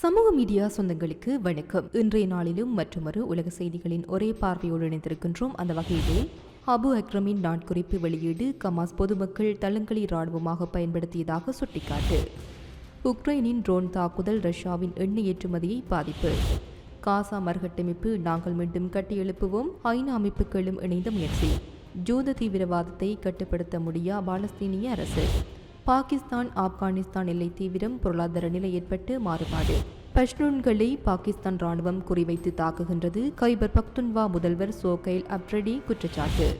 சமூக மீடியா சொந்தங்களுக்கு வணக்கம். இன்றைய நாளிலும் மற்றொரு உலக செய்திகளின் ஒரே பார்வையோடு இணைந்திருக்கின்றோம். அந்த வகையிலே அபு அக்ரமின் நாட்குறிப்பு வெளியீடு கமாஸ் பொதுமக்கள் தளங்களை இராணுவமாக பயன்படுத்தியதாக சுட்டிக்காட்டு. உக்ரைனின் ட்ரோன் தாக்குதல் ரஷ்யாவின் எண்ணெய் ஏற்றுமதியை பாதிப்பு. காசா மறுகட்டமைப்பு நாங்கள் மீண்டும் கட்டியெழுப்புவோம். ஐநா அமைப்புகளும் இணைந்த முயற்சி. ஜூத தீவிரவாதத்தை கட்டுப்படுத்த முடியா பாலஸ்தீனிய அரசு? பாகிஸ்தான் ஆப்கானிஸ்தான் எல்லை தீவிரம் பொருளாதார நிலை ஏற்பட்டு மாறுபாடு. பஷ்னூன்களை பாகிஸ்தான் ராணுவம் குறிவைத்து தாக்குகின்றது. கைபர் பக்துன்வா முதல்வர் சோகைல் அப்ரடி குற்றச்சாட்டு.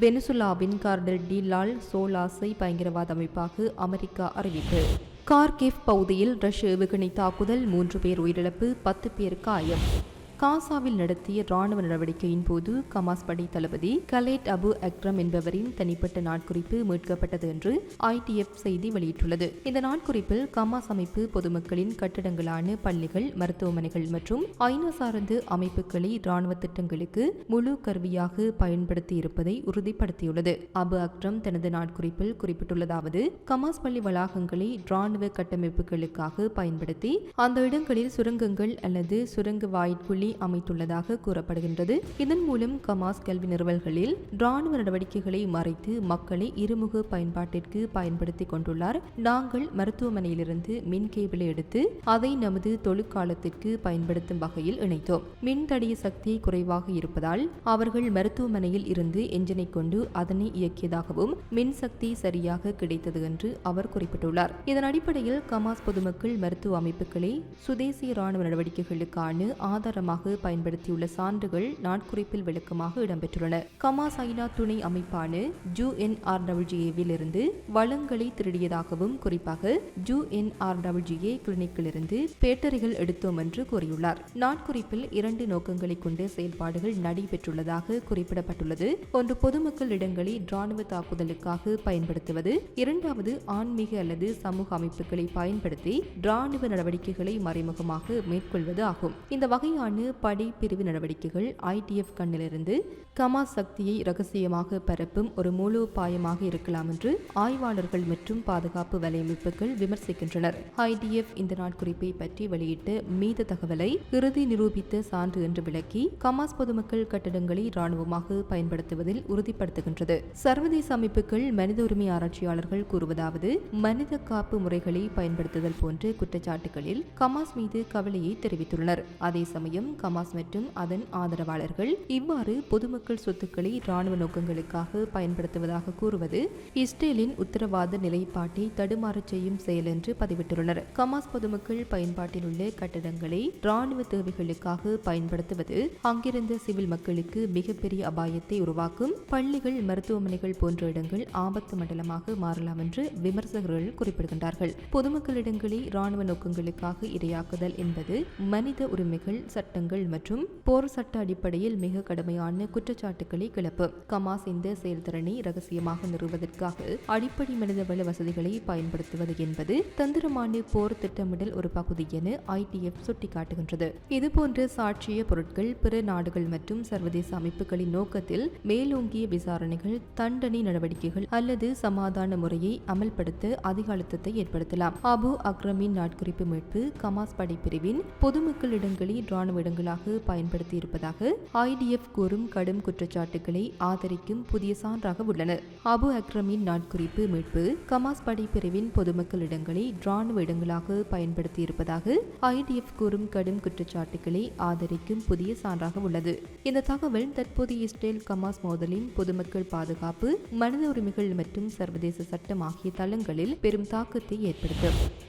வெனிசுலாவின் கார்டல் டி லால் சோலாஸை பயங்கரவாத அமைப்பாக அமெரிக்கா அறிவிப்பு. கார்கிஃப் பகுதியில் ரஷ்ய ஏவுகணை தாக்குதல் மூன்று பேர் உயிரிழப்பு பத்து பேர் காயம். காசாவில் நடத்திய ராணுவ நடவடிக்கையின் போது கமாஸ் படை தளபதி கலேட் அபு அக்ரம் என்பவரின் தனிப்பட்ட நாட்குறிப்பு மீட்கப்பட்டது என்று ஐடிஎஃப் செய்தி வெளியிட்டுள்ளது. இந்த நாட்குறிப்பில் கமாஸ் அமைப்பு பொதுமக்களின் கட்டடங்களான பள்ளிகள் மருத்துவமனைகள் மற்றும் ஐநா சார்ந்த அமைப்புகளை ராணுவ திட்டங்களுக்கு முழு கருவியாக பயன்படுத்தி இருப்பதை உறுதிப்படுத்தியுள்ளது. அபு அக்ரம் தனது நாட்குறிப்பில் குறிப்பிட்டுள்ளதாவது கமாஸ் பள்ளி வளாகங்களை ராணுவ கட்டமைப்புகளுக்காக பயன்படுத்தி அந்த இடங்களில் சுரங்கங்கள் அல்லது சுரங்க வாயிற்குள்ளி அமைத்துள்ளதாக கூறப்படுகின்றது. இதன் மூலம் கமாஸ் கல்வி நிறுவல்களில் ராணுவ நடவடிக்கைகளை மறைத்து மக்களை இருமுக பயன்பாட்டிற்கு பயன்படுத்தி கொண்டுள்ளார். நாங்கள் மருத்துவமனையிலிருந்து மின் கேபிளை எடுத்து அதை நமது தொழிற்காலத்திற்கு பயன்படுத்தும் வகையில் இணைத்தோம். மின் தடைய சக்தி குறைவாக இருப்பதால் அவர்கள் மருத்துவமனையில் இருந்து எஞ்சினை கொண்டு அதனை இயக்கியதாகவும் மின்சக்தி சரியாக கிடைத்தது என்று அவர் குறிப்பிட்டுள்ளார். இதன் அடிப்படையில் கமாஸ் பொதுமக்கள் மருத்துவ அமைப்புகளை சுதேசி ராணுவ நடவடிக்கைகளுக்கான ஆதாரமாக காரணமாக பயன்படுத்தியுள்ள சான்றுகள் நாட்குறிப்பில் விளக்கமாக இடம்பெற்றுள்ளன. கமா சைனா துணை அமைப்பான ஜூ என் ஆர் டபிள்யூஏவில் இருந்து வளங்களை திருடியதாகவும் குறிப்பாக ஜூ என் ஆர் டபிள்யூஏ கிளினிக்கிலிருந்து பேட்டரிகள் எடுத்தோம் என்று கூறியுள்ளார். நாட்குறிப்பில் இரண்டு நோக்கங்களை கொண்டு செயல்பாடுகள் நடைபெற்றுள்ளதாக குறிப்பிடப்பட்டுள்ளது. ஒன்று பொதுமக்கள் இடங்களை ராணுவ தாக்குதலுக்காக பயன்படுத்துவது. இரண்டாவது ஆன்மீக அல்லது சமூக அமைப்புகளை பயன்படுத்தி ராணுவ நடவடிக்கைகளை மறைமுகமாக மேற்கொள்வது ஆகும். இந்த வகையான படி பிரிவு நடவடிக்கைகள் ஐடிஎஃப் கண்ணிலிருந்து கமாஸ் சக்தியை ரகசியமாக பரப்பும் ஒரு மூலோபாயமாக இருக்கலாம் என்று ஆய்வாளர்கள் மற்றும் பாதுகாப்பு வலையமைப்புகள் விமர்சிக்கின்றனர். ஐடிஎஃப் இந்த நாட்குறிப்பை பற்றி வெளியிட்ட மீத தகவலை இறுதி நிரூபித்த சான்று என்று விளக்கி கமாஸ் பொதுமக்கள் கட்டடங்களை ராணுவமாக பயன்படுத்துவதில் உறுதிப்படுத்துகின்றது. சர்வதேச அமைப்புகள் மனித உரிமை ஆராய்ச்சியாளர்கள் கூறுவதாவது மனித காப்பு முறைகளை பயன்படுத்துதல் போன்ற குற்றச்சாட்டுகளில் கமாஸ் மீது கவலையை தெரிவித்துள்ளனர். அதே சமயம் கமாஸ் மற்றும் அதன் ஆதரவாளர்கள். இவ்வாறு பொதுமக்கள் சொத்துக்களை இராணுவ நோக்கங்களுக்காக பயன்படுத்துவதாக கூறுவது இஸ்ரேலின் உத்தரவாத நிலைப்பாட்டை தடுமாறச் செய்யும் செயல் என்று பதிவிட்டுள்ளனர். கமாஸ் பொதுமக்கள் பயன்பாட்டில் உள்ள கட்டடங்களை இராணுவ தேவைகளுக்காக பயன்படுத்துவது அங்கிருந்த சிவில் மக்களுக்கு மிகப்பெரிய அபாயத்தை உருவாக்கும். பள்ளிகள் மருத்துவமனைகள் போன்ற இடங்கள் ஆபத்து மண்டலமாக மாறலாம் என்று விமர்சகர்கள் குறிப்பிடுகின்றார்கள். பொதுமக்களிடங்களை இராணுவ நோக்கங்களுக்காக இரையாக்குதல் என்பது மனித உரிமைகள் சட்டங்கள் மற்றும் போர் சட்ட அடிப்படையில் மிக கடுமையான குற்றச்சாட்டுகளை கிளப்பும் கமாஸ் இந்த செயல்திறனை ரகசியமாக நிறுவதற்காக அடிப்படை மனிதவள வசதிகளை பயன்படுத்துவது என்பது தந்திரமான போர் திட்டமிடல் ஒரு பகுதி என ஐடிஎஃப் சுட்டிக்காட்டுகின்றது. இதுபோன்ற சாட்சிய பொருட்கள் பிற நாடுகள் மற்றும் சர்வதேச அமைப்புகளின் நோக்கத்தில் மேலோங்கிய விசாரணைகள் தண்டனை நடவடிக்கைகள் அல்லது சமாதான முறையை அமல்படுத்த அதிக அழுத்தத்தை ஏற்படுத்தலாம். அபு அக்ரமின் நாட்குறிப்பு மீட்பு கமாஸ் படைப்பிரிவின் பொதுமக்கள் இடங்களில் ராணுவ இடங்களாக பயன்படுத்தி இருப்பதாக ஐடிஎஃப் கூறும் கடும் குற்றச்சாட்டுகளை ஆதரிக்கும் புதிய சான்றாக உள்ளன. அபு அக்ரமின் நாட்குறிப்பு மீட்பு கமாஸ் படைப்பிரிவின் பொதுமக்கள் இடங்களை ராணுவ இடங்களாக பயன்படுத்தி இருப்பதாக ஐடிஎஃப் கூறும் கடும் குற்றச்சாட்டுகளை ஆதரிக்கும் புதிய சான்றாக உள்ளது. இந்த தகவல் தற்போதைய இஸ்ரேல் கமாஸ் மோதலின் பொதுமக்கள் பாதுகாப்பு மனித உரிமைகள் மற்றும் சர்வதேச சட்டம் ஆகிய தளங்களில் பெரும் தாக்கத்தை ஏற்படுத்தும்.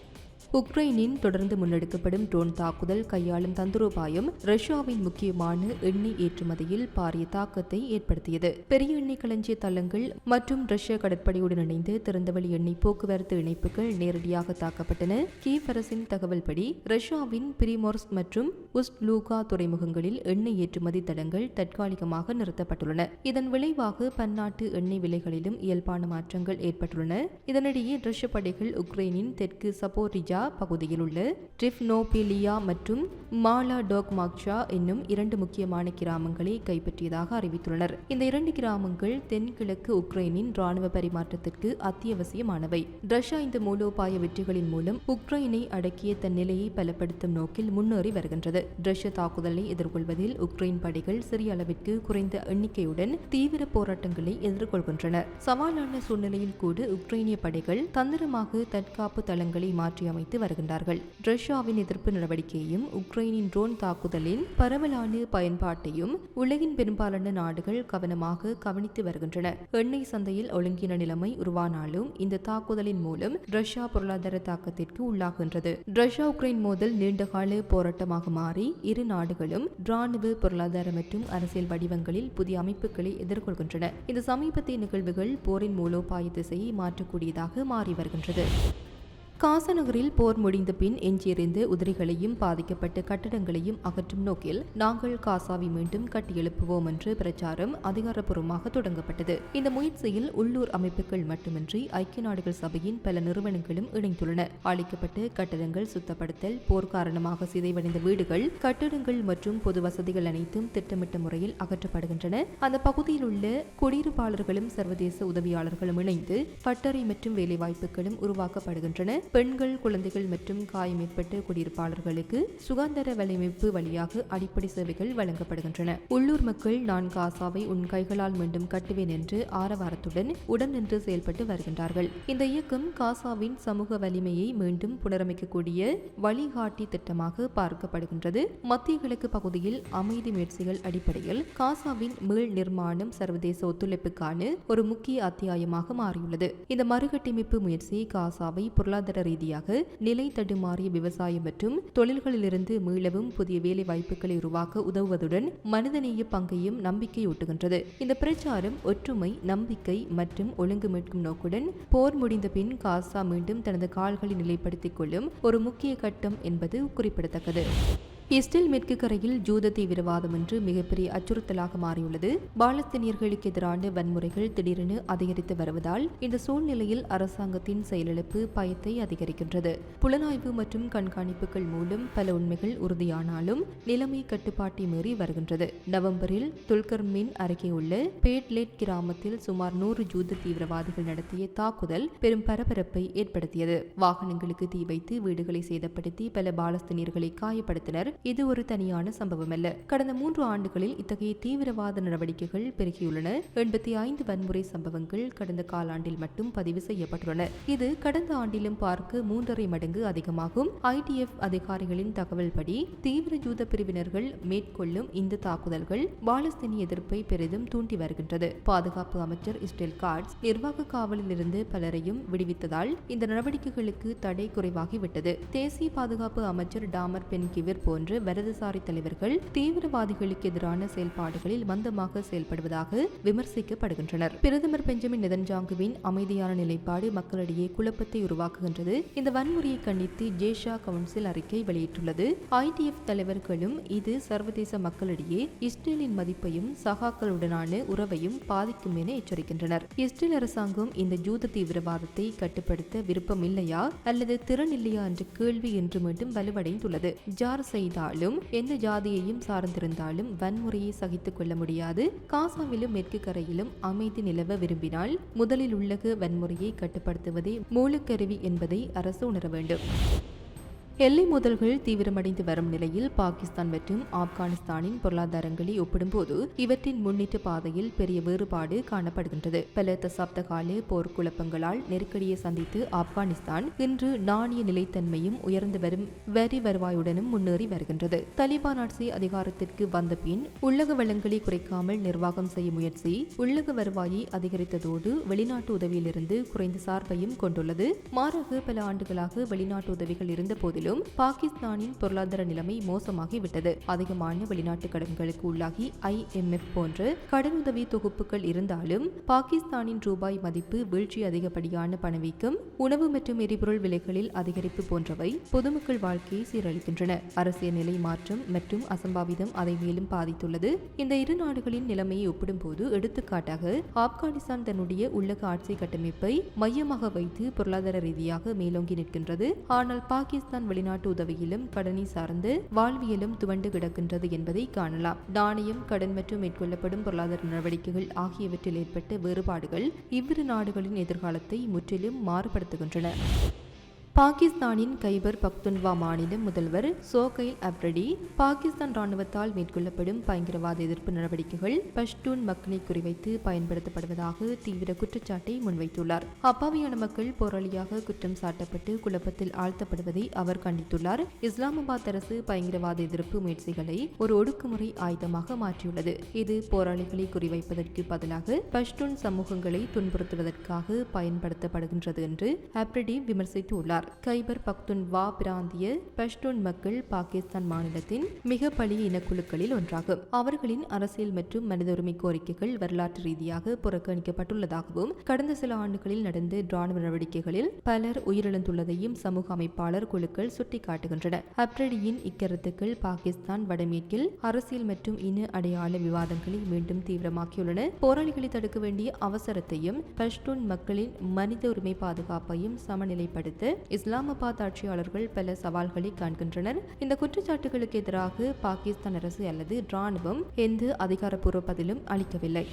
உக்ரைனின் தொடர்ந்து முன்னெடுக்கப்படும் ட்ரோன் தாக்குதல் கையாளும் தந்திரோபாயம் ரஷ்யாவின் முக்கியமான எண்ணெய் ஏற்றுமதியில் பாரிய தாக்கத்தை ஏற்படுத்தியது. பெரிய எண்ணெய் களஞ்சிய தளங்கள் மற்றும் ரஷ்ய கடற்படையுடன் இணைந்து திறந்தவெளி எண்ணெய் போக்குவரத்து இணைப்புகள் நேரடியாக தாக்கப்பட்டன. கீவ் அரசின் தகவல்படி ரஷ்யாவின் பிரிமோர்ஸ் மற்றும் உஸ்ட்லூகா துறைமுகங்களில் எண்ணெய் ஏற்றுமதி தளங்கள் தற்காலிகமாக நிறுத்தப்பட்டுள்ளன. இதன் விளைவாக பன்னாட்டு எண்ணெய் விலைகளிலும் இயல்பான மாற்றங்கள் ஏற்பட்டுள்ளன. இதனிடையே ரஷ்ய படைகள் உக்ரைனின் தெற்கு சப்போரிஜா லியா பகுதியில் உள்ள ட்ரிஃப்னோபிலியா மற்றும் மாலா டோக்மாக்ஷா என்னும் இரண்டு முக்கியமான கிராமங்களை கைப்பற்றியதாக அறிவித்துள்ளனர். இந்த இரண்டு கிராமங்கள் தென்கிழக்கு உக்ரைனின் ராணுவ பரிமாற்றத்திற்கு அத்தியாவசியமானவை. ரஷ்யா இந்த மூலோபாய வெற்றிகளின் மூலம் உக்ரைனை அடக்கிய தன் நிலையை பலப்படுத்தும் நோக்கில் முன்னேறி வருகின்றது. ரஷ்ய தாக்குதலை எதிர்கொள்வதில் உக்ரைன் படைகள் சிறிய அளவிற்கு குறைந்த எண்ணிக்கையுடன் தீவிர போராட்டங்களை எதிர்கொள்கின்றன. சவாலான சூழ்நிலையில் கூட உக்ரைனிய படைகள் தந்திரமாக தற்காப்பு தளங்களை மாற்றியமைத்து வருகின்றார்கள். ரஷ்யாவின் எதிர்ப்பு நடவடிக்கையையும் உக்ரைனின் ட்ரோன் தாக்குதலின் பரவலான பயன்பாட்டையும் உலகின் பெரும்பாலான நாடுகள் கவனமாக கவனித்து வருகின்றன. எண்ணெய் சந்தையில் ஒழுங்கின நிலைமை உருவானாலும் இந்த தாக்குதலின் மூலம் ரஷ்யா பொருளாதார தாக்கத்திற்கு உள்ளாகின்றது. ரஷ்யா உக்ரைன் மோதல் நீண்டகால போராட்டமாக மாறி இரு நாடுகளும் ராணுவ பொருளாதார மற்றும் அரசியல் வடிவங்களில் புதிய அமைப்புகளை எதிர்கொள்கின்றன. இந்த சமீபத்திய நிகழ்வுகள் போரின் மூலோபாய திசையை மாற்றக்கூடியதாக மாறி வருகின்றது. காசநகரில் போர் முடிந்த பின் எஞ்சியிருந்த உதிரிகளையும் பாதிக்கப்பட்ட கட்டடங்களையும் அகற்றும் நோக்கில் நாங்கள் காசாவை மீண்டும் கட்டியெழுப்புவோம் என்று பிரச்சாரம் அதிகாரப்பூர்வமாக தொடங்கப்பட்டது. இந்த முயற்சியில் உள்ளூர் அமைப்புகள் மட்டுமின்றி ஐக்கிய நாடுகள் சபையின் பல நிறுவனங்களும் இணைந்துள்ளன. அளிக்கப்பட்ட கட்டடங்கள் சுத்தப்படுத்தல் போர் காரணமாக சிதைவடைந்த வீடுகள் கட்டடங்கள் மற்றும் பொது வசதிகள் அனைத்தும் திட்டமிட்ட முறையில் அகற்றப்படுகின்றன. அந்த பகுதியில் உள்ள குடியிருப்பாளர்களும் சர்வதேச உதவியாளர்களும் இணைந்து பட்டறை மற்றும் வேலைவாய்ப்புகளும் உருவாக்கப்படுகின்றன. பெண்கள் குழந்தைகள் மற்றும் காயம் ஏற்பட்ட குடியிருப்பாளர்களுக்கு சுகாதார வலையமைப்பு வழியாக அடிப்படை சேவைகள் வழங்கப்படுகின்றன. உள்ளூர் மக்கள் நான் காசாவை உன் கைகளால் மீண்டும் கட்டுவேன் என்று ஆரவாரத்துடன் உடன் நின்று செயல்பட்டு வருகின்றார்கள். இந்த இயக்கம் காசாவின் சமூக வலிமையை மீண்டும் புனரமைக்கக்கூடிய வழிகாட்டி திட்டமாக பார்க்கப்படுகின்றது. மத்திய கிழக்கு பகுதியில் அமைதி முயற்சிகள் அடிப்படையில் காசாவின் மீள் நிர்மாணம் சர்வதேச ஒத்துழைப்புக்கான ஒரு முக்கிய அத்தியாயமாக மாறியுள்ளது. இந்த மறுகட்டமைப்பு முயற்சி காசாவை பொருளாதார ரீதியாக நிலை தடுமாறிய விவசாயம் மற்றும் தொழில்களிலிருந்து மீளவும் புதிய வேலை வாய்ப்புகளை உருவாக்க உதவுவதுடன் மனிதநேய பங்கையும் நம்பிக்கையூட்டுகின்றது. இந்த பிரச்சாரம் ஒற்றுமை நம்பிக்கை மற்றும் ஒழுங்கு மீட்கும் நோக்குடன் போர் முடிந்த பின் காசா மீண்டும் தனது கால்களை நிலைப்படுத்திக் கொள்ளும் ஒரு முக்கிய கட்டம் என்பது குறிப்பிடத்தக்கது. இஸ்ரேல் மேற்கு கரையில் ஜூத தீவிரவாதம் என்று மிகப்பெரிய அச்சுறுத்தலாக மாறியுள்ளது. பாலஸ்தீனியர்களுக்கு எதிரான வன்முறைகள் திடீரென அதிகரித்து வருவதால் இந்த சூழ்நிலையில் அரசாங்கத்தின் செயலிழப்பு பயத்தை அதிகரிக்கின்றது. புலனாய்வு மற்றும் கண்காணிப்புகள் மூலம் பல உண்மைகள் உறுதியானாலும் நிலைமை கட்டுப்பாட்டை மீறி வருகின்றது. நவம்பரில் துல்கர்மின் அருகே உள்ள பேட்லேட் கிராமத்தில் சுமார் நூறு ஜூத தீவிரவாதிகள் நடத்திய தாக்குதல் பெரும் பரபரப்பை ஏற்படுத்தியது. வாகனங்களுக்கு தீ வைத்து வீடுகளை சேதப்படுத்தி பல பாலஸ்தீனியர்களை காயப்படுத்தினர். இது ஒரு தனியான சம்பவம் அல்ல கடந்த மூன்று ஆண்டுகளில் இத்தகைய தீவிரவாத நடவடிக்கைகள் பெருகியுள்ளன. எண்பத்தி ஐந்து வன்முறை சம்பவங்கள் கடந்த காலாண்டில் மட்டும் பதிவு செய்யப்பட்டுள்ளன. இது கடந்த ஆண்டிலும் பார்க்க மூன்றரை மடங்கு அதிகமாகும். ஐடிஎஃப் அதிகாரிகளின் தகவல்படி தீவிர ஜூத பிரிவினர்கள் மேற்கொள்ளும் இந்த தாக்குதல்கள் பாலஸ்தீனி எதிர்ப்பை பெரிதும் தூண்டி வருகின்றது. பாதுகாப்பு அமைச்சர் இஸ்ரேல் கார்ட்ஸ் நிர்வாக காவலில் இருந்து பலரையும் விடுவித்ததால் இந்த நடவடிக்கைகளுக்கு தடை குறைவாகிவிட்டது. தேசிய பாதுகாப்பு அமைச்சர் டாமர் பென்கிவிர் போன்ற வலதுசாரி தலைவர்கள் தீவிரவாதிகளுக்கு எதிரான செயல்பாடுகளில் மந்தமாக செயல்படுவதாக விமர்சிக்கப்படுகின்றனர். பிரதமர் பெஞ்சமின் நெதன்ஜாங்குவின் அமைதியான நிலைப்பாடு மக்களிடையே குழப்பத்தை உருவாக்குகின்றது. இந்த வன்முறையை கண்டித்து ஜேஷா கவுன்சில் அறிக்கை வெளியிட்டுள்ளது. ஐடிஎஃப் தலைவர்களும் இது சர்வதேச மக்களிடையே இஸ்ரேலின் மதிப்பையும் சகாக்களுடனான உறவையும் பாதிக்கும் என எச்சரிக்கின்றனர். இஸ்ரேல் அரசாங்கம் இந்த ஜூத தீவிரவாதத்தை கட்டுப்படுத்த விருப்பம் இல்லையா அல்லது திறன் இல்லையா என்ற கேள்வி என்று மீண்டும் வலுவடைந்துள்ளது. ஜார் செய்தாலும் எந்த ஜாதியையும் சார்ந்திருந்தாலும் வன்முறையை சகித்துக் கொள்ள முடியாது. காசாவிலும் மேற்கு கரையிலும் அமைதி நிலவ விரும்பினால் முதலில் உள்ளக வன்முறையை கட்டுப்படுத்துவதே மூலக்கருவி என்பதை அரசு உணர வேண்டும் எல்லை மோதல்கள் தீவிரமடைந்து வரும் நிலையில் பாகிஸ்தான் மற்றும் ஆப்கானிஸ்தானின் பொருளாதாரங்களை ஒப்பிடும்போது இவற்றின் முன்னேற்ற பாதையில் பெரிய வேறுபாடு காணப்படுகின்றது. பல தசாப்த கால போர்க்குழப்பங்களால் நெருக்கடியை சந்தித்து ஆப்கானிஸ்தான் இன்று நாணய நிலைத்தன்மையும் உயர்ந்து வரும் வரி வருவாயுடனும் முன்னேறி வருகின்றது. தலிபான் ஆட்சி அதிகாரத்திற்கு வந்த பின் உள்ளக வளங்களை குறைக்காமல் நிர்வாகம் செய்யும் முயற்சி உள்ளக வருவாயை அதிகரித்ததோடு வெளிநாட்டு உதவியிலிருந்து குறைந்த சார்பையும் கொண்டுள்ளது. மாறாக பல ஆண்டுகளாக வெளிநாட்டு உதவிகள் இருந்த போதிலும் போதிலும் பாகிஸ்தானின் பொருளாதார நிலைமை மோசமாகிவிட்டது. அதிகமான வெளிநாட்டு கடன்களுக்கு உள்ளாகி ஐஎம்எஃப் போன்ற கடனுதவி தொகுப்புகள் இருந்தாலும் பாகிஸ்தானின் ரூபாய் மதிப்பு வீழ்ச்சி அதிகப்படியான பணவீக்கம் உணவு மற்றும் எரிபொருள் விலைகளில் அதிகரிப்பு போன்றவை பொதுமக்கள் வாழ்க்கையை சீரழிக்கின்றன. அரசியல் நிலை மாற்றம் மற்றும் அசம்பாவிதம் அதை மேலும் பாதித்துள்ளது. இந்த இரு நாடுகளின் நிலைமையை ஒப்பிடும்போது எடுத்துக்காட்டாக ஆப்கானிஸ்தான் தன்னுடைய உள்ளக ஆட்சி கட்டமைப்பை மையமாக வைத்து பொருளாதார ரீதியாக மேலோங்கி நிற்கின்றது. ஆனால் பாகிஸ்தான் வெளிநாட்டு உதவியிலும் கடனை சார்ந்து வாழ்வியலும் துவண்டு கிடக்கின்றது என்பதை காணலாம். நாணயம் கடன் மற்றும் மேற்கொள்ளப்படும் பொருளாதார நடவடிக்கைகள் ஆகியவற்றில் ஏற்பட்ட வேறுபாடுகள் இவ்விரு நாடுகளின் எதிர்காலத்தை முற்றிலும் மாறுபடுத்துகின்றன. பாகிஸ்தானின் கைபர் பக்துன்வா மாநில முதல்வர் சோகைல் அப்ரடி பாகிஸ்தான் ராணுவத்தால் மேற்கொள்ளப்படும் பயங்கரவாத எதிர்ப்பு நடவடிக்கைகள் பஷ்டூன் மக்களை குறிவைத்து பயன்படுத்தப்படுவதாக தீவிர குற்றச்சாட்டை முன்வைத்துள்ளார். அப்பாவியான மக்கள் போராளியாக குற்றம் சாட்டப்பட்டு குழப்பத்தில் ஆழ்த்தப்படுவதை அவர் கண்டித்துள்ளார். இஸ்லாமாபாத் அரசு பயங்கரவாத எதிர்ப்பு முயற்சிகளை ஒரு ஒடுக்குமுறை ஆயுதமாக மாற்றியுள்ளது. இது போராளிகளை குறிவைப்பதற்கு பதிலாக பஷ்டூன் சமூகங்களை துன்புறுத்துவதற்காக பயன்படுத்தப்படுகின்றது என்று அப்ரடி விமர்சித்துள்ளார். கைபர் பக்துன்வா பிராந்திய பஷ்டூன் மக்கள் பாகிஸ்தான் மாநிலத்தின் மிக பழைய இனக்குழுக்களில் ஒன்றாகும். அவர்களின் அரசியல் மற்றும் மனித உரிமை கோரிக்கைகள் வரலாற்று ரீதியாக புறக்கணிக்கப்பட்டுள்ளதாகவும் கடந்த சில ஆண்டுகளில் நடந்த ராணுவ நடவடிக்கைகளில் பலர் உயிரிழந்துள்ளதையும் சமூக அமைப்பாளர் குழுக்கள் சுட்டிக்காட்டுகின்றன. அப்ரடியின் இக்கருத்துக்கள் பாகிஸ்தான் வடமேற்கில் அரசியல் மற்றும் இன அடையாள விவாதங்களை மீண்டும் தீவிரமாக்கியுள்ளன. போராளிகளை தடுக்க வேண்டிய அவசரத்தையும் பஷ்டூன் மக்களின் மனித உரிமை பாதுகாப்பையும் சமநிலைப்படுத்த இஸ்லாமாபாத் ஆட்சியாளர்கள் பல சவால்களை காண்கின்றனர். இந்த குற்றச்சாட்டுகளுக்கு எதிராக பாகிஸ்தான் அரசு அல்லது ராணுவம் எந்த அதிகாரப்பூர்வ பதிலும் அளிக்கவில்லை.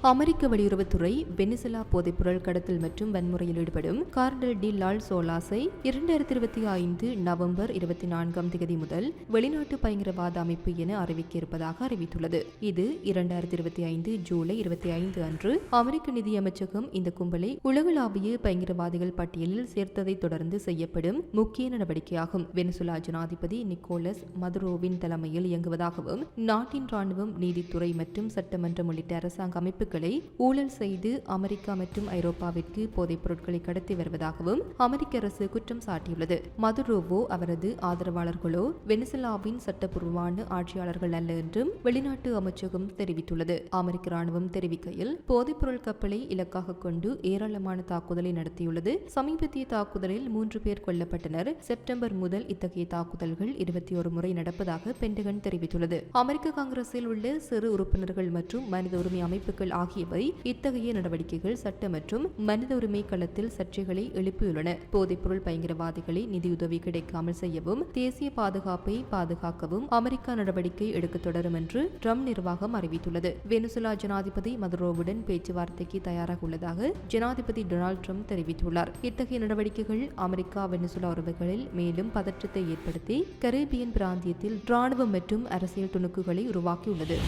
அமெரிக்க வெளியுறவுத்துறை வெனிசுலா போதைப்பொருள் கடத்தல் மற்றும் வன்முறையில் ஈடுபடும் கார்டல் டி லால் சோலாஸை இரண்டாயிரத்தி இருபத்தி ஐந்து நவம்பர் இருபத்தி நான்காம் தேதி முதல் வெளிநாட்டு பயங்கரவாத அமைப்பு என அறிவிக்க இருப்பதாக அறிவித்துள்ளது. இது இரண்டாயிரத்தி இருபத்தி ஐந்து ஜூலை இருபத்தி ஐந்து அன்று அமெரிக்க நிதியமைச்சகம் இந்த கும்பலை உலகளாவிய பயங்கரவாதிகள் பட்டியலில் சேர்த்ததை தொடர்ந்து செய்யப்படும் முக்கிய நடவடிக்கையாகும். வெனிசுலா ஜனாதிபதி நிக்கோலஸ் மதுரோவின் தலைமையில் இயங்குவதாகவும் நாட்டின் ராணுவம் நீதித்துறை மற்றும் சட்டமன்றம் உள்ளிட்ட அரசாங்க அமைப்புகளை ஊழல் செய்து அமெரிக்கா மற்றும் ஐரோப்பாவிற்கு போதைப் பொருட்களை கடத்தி வருவதாகவும் அமெரிக்க அரசு குற்றம் சாட்டியுள்ளது. மதுரோவோ அவரது ஆதரவாளர்களோ வெனிசுலாவின் சட்டப்பூர்வமான ஆட்சியாளர்கள் அல்ல என்றும் வெளிநாட்டு அமைச்சகம் தெரிவித்துள்ளது. அமெரிக்க ராணுவம் தெரிவிக்கையில் போதைப்பொருள் கப்பலை இலக்காக கொண்டு ஏராளமான தாக்குதலை நடத்தியுள்ளது. சமீபத்திய தாக்குதலில் மூன்று பேர் கொல்லப்பட்டனர். செப்டம்பர் முதல் இத்தகைய தாக்குதல்கள் இருபத்தி ஒரு முறை நடப்பதாக பென்டகன் தெரிவித்துள்ளது. அமெரிக்க காங்கிரஸில் உள்ள சிறு உறுப்பினர்கள் மற்றும் மனித உரிமை அமைப்புகள் ஆகியவை இத்தகைய நடவடிக்கைகள் சட்ட மற்றும் மனித உரிமை களத்தில் சர்ச்சைகளை எழுப்பியுள்ளன. போதைப்பொருள் பயங்கரவாதிகளை நிதியுதவி கிடைக்காமல் செய்யவும் தேசிய பாதுகாப்பை பாதுகாக்கவும் அமெரிக்கா நடவடிக்கை எடுக்க தொடரும் என்று ட்ரம்ப் நிர்வாகம் அறிவித்துள்ளது. வெனிசுலா ஜனாதிபதி மதுரோவுடன் பேச்சுவார்த்தைக்கு தயாராக உள்ளதாக ஜனாதிபதி டொனால்டு ட்ரம்ப் தெரிவித்துள்ளார். இத்தகைய நடவடிக்கைகள் அமெரிக்கா வெனிசுலா உறவுகளில் மேலும் பதற்றத்தை ஏற்படுத்தி கரீபியன் பிராந்தியத்தில் ராணுவம் மற்றும் அரசியல் துணுக்குகளை உருவாக்கியுள்ளது.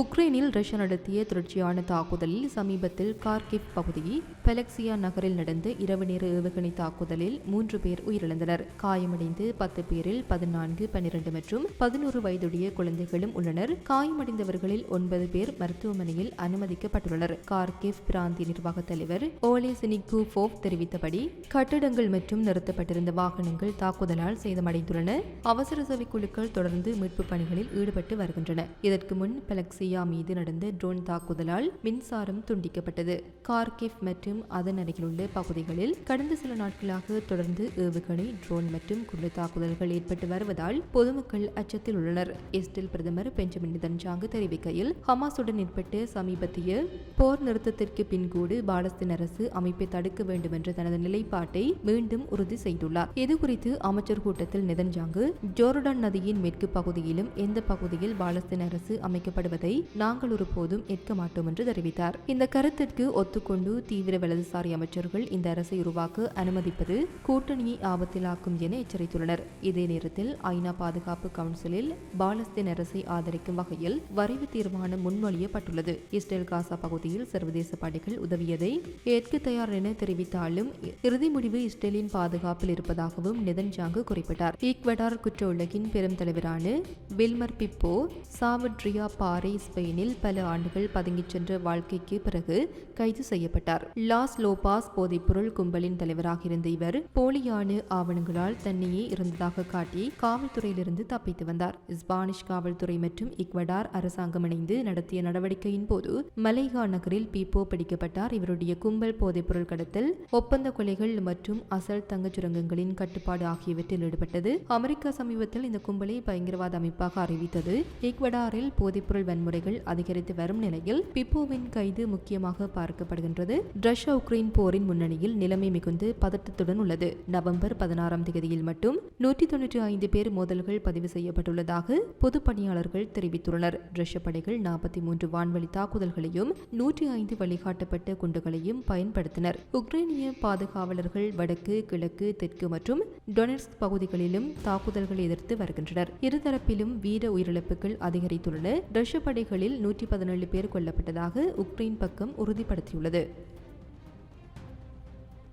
உக்ரைனில் ரஷ்யா நடத்திய தொடர்ச்சியான தாக்குதலில் சமீபத்தில் கார்கிவ் பகுதி பெலக்சியா நகரில் நடந்த இரவு நேர ஏவுகணை தாக்குதலில் மூன்று பேர் உயிரிழந்தனர். காயமடைந்து பத்து பேரில் பதினான்கு பன்னிரண்டு மற்றும் பதினோரு வயதுடைய குழந்தைகளும் உள்ளனர். காயமடைந்தவர்களில் ஒன்பது பேர் மருத்துவமனையில் அனுமதிக்கப்பட்டுள்ளனர். கார்கிவ் பிராந்திய நிர்வாக தலைவர் ஓலே சினிகூஃபோவ் தெரிவித்தபடி கட்டடங்கள் மற்றும் நிறுத்தப்பட்டிருந்த வாகனங்கள் தாக்குதலால் சேதமடைந்துள்ளன. அவசர சேவை குழுக்கள் தொடர்ந்து மீட்பு பணிகளில் ஈடுபட்டு வருகின்றன. இதற்கு முன் பெலக்சியா மீது நடந்த ட்ரோன் தாக்குதலால் மின்சாரம் துண்டிக்கப்பட்டது. கார்கிஃப் மற்றும் அதன் அருகிலுள்ள பகுதிகளில் கடந்த சில நாட்களாக தொடர்ந்து ஏவுகணை ட்ரோன் மற்றும் குண்டு தாக்குதல்கள் ஏற்பட்டு வருவதால் பொதுமக்கள் அச்சத்தில் உள்ளனர். இஸ்ரேல் பிரதமர் பெஞ்சமின் நிதன்ஜாங்கு தெரிவிக்கையில் ஹமாஸுடன் ஏற்பட்ட சமீபத்திய போர் நிறுத்தத்திற்கு பின்கூடு பாலஸ்தீன் அரசு அமைப்பை தடுக்க வேண்டும் என்ற தனது நிலைப்பாட்டை மீண்டும் உறுதி செய்துள்ளார். இதுகுறித்து அமைச்சர் கூட்டத்தில் நிதன்ஜாங்கு ஜோர்டான் நதியின் மேற்கு பகுதியிலும் எந்த பகுதியில் பாலஸ்தீன் அரசு அமைக்கப்படுவதை நாங்கள் ஒருபோதும் ஏற்க மாட்டோம் என்று தெரிவித்தார். இந்த கருத்திற்கு ஒத்துக்கொண்டு தீவிர வலதுசாரி அமைச்சர்கள் இந்த அரசை உருவாக்க அனுமதிப்பது கூட்டணியை ஆபத்திலாக்கும் என எச்சரித்துள்ளனர். இதே நேரத்தில் ஐநா பாதுகாப்பு கவுன்சிலில் பாலஸ்தீன் அரசை ஆதரிக்கும் வகையில் வரைவு தீர்மானம் முன்மொழியப்பட்டுள்ளது. இஸ்ரேல் காசா பகுதியில் சர்வதேச படைகள் உதவியதை ஏற்க தயார் என தெரிவித்தாலும் இறுதி முடிவு இஸ்ரேலின் பாதுகாப்பில் இருப்பதாகவும் நெதன்ஜாங்கு குறிப்பிட்டார். ஈக்வடார் குற்ற உலகின் பெரும் தலைவரான வில்மர் பிப்போ சாவட்ரியா பாறை ஸ்பெயினில் பல ஆண்டுகள் பதுங்கிச் சென்ற வாழ்க்கைக்கு பிறகு கைது செய்யப்பட்டார். லாஸ் லோபாஸ் போதைப்பொருள் கும்பலின் தலைவராக இருந்த இவர் போலியான ஆவணங்களால் தன்னையே இருந்ததாக காட்டி காவல்துறையிலிருந்து தப்பித்து வந்தார். ஸ்பானிஷ் காவல்துறை மற்றும் இக்வடார் அரசாங்கம் இணைந்து நடத்திய நடவடிக்கையின் போது மலைகா நகரில் பீப்போ பிடிக்கப்பட்டார். இவருடைய கும்பல் போதைப்பொருள் கடத்தல் ஒப்பந்த கொலைகள் மற்றும் அசல் தங்க சுரங்கங்களின் கட்டுப்பாடு ஆகியவற்றில் ஈடுபட்டது. அமெரிக்கா சமீபத்தில் இந்த கும்பலை பயங்கரவாத அமைப்பாக அறிவித்தது. ஈக்வடாரில் போதைப்பொருள் வன்முறைகள் அதிகரித்து வரும் நிலையில் பிப்போவின் கைது முக்கியமாக பார்க்கப்படுகின்றது. ரஷ்யா உக்ரைன் போரின் முன்னணியில் நிலைமை மிகுந்து பதட்டத்துடன் உள்ளது. நவம்பர் பதினாறாம் தேதியில் மட்டும் நூற்றி தொன்னூற்றி ஐந்து பேர் மோதல்கள் பதிவு செய்யப்பட்டுள்ளதாக பொது பணியாளர்கள் தெரிவித்துள்ளனர். ரஷ்ய படைகள் நாற்பத்தி மூன்று வான்வழி தாக்குதல்களையும் நூற்றி ஐந்து வழிகாட்டப்பட்ட குண்டுகளையும் பயன்படுத்தினர். உக்ரைனிய பாதுகாவலர்கள் வடக்கு கிழக்கு தெற்கு மற்றும் டொனெட்ஸ்க் பகுதிகளிலும் தாக்குதல்களை எதிர்த்து வருகின்றனர். இருதரப்பிலும் வீர உயிரிழப்புகள் அதிகரித்துள்ளன. ரஷ்ய படைகளில் நூற்றி பதினேழு பேர் கொல்லப்பட்டதாக உக்ரைன் பக்கம் உறுதிப்படுத்தியுள்ளது.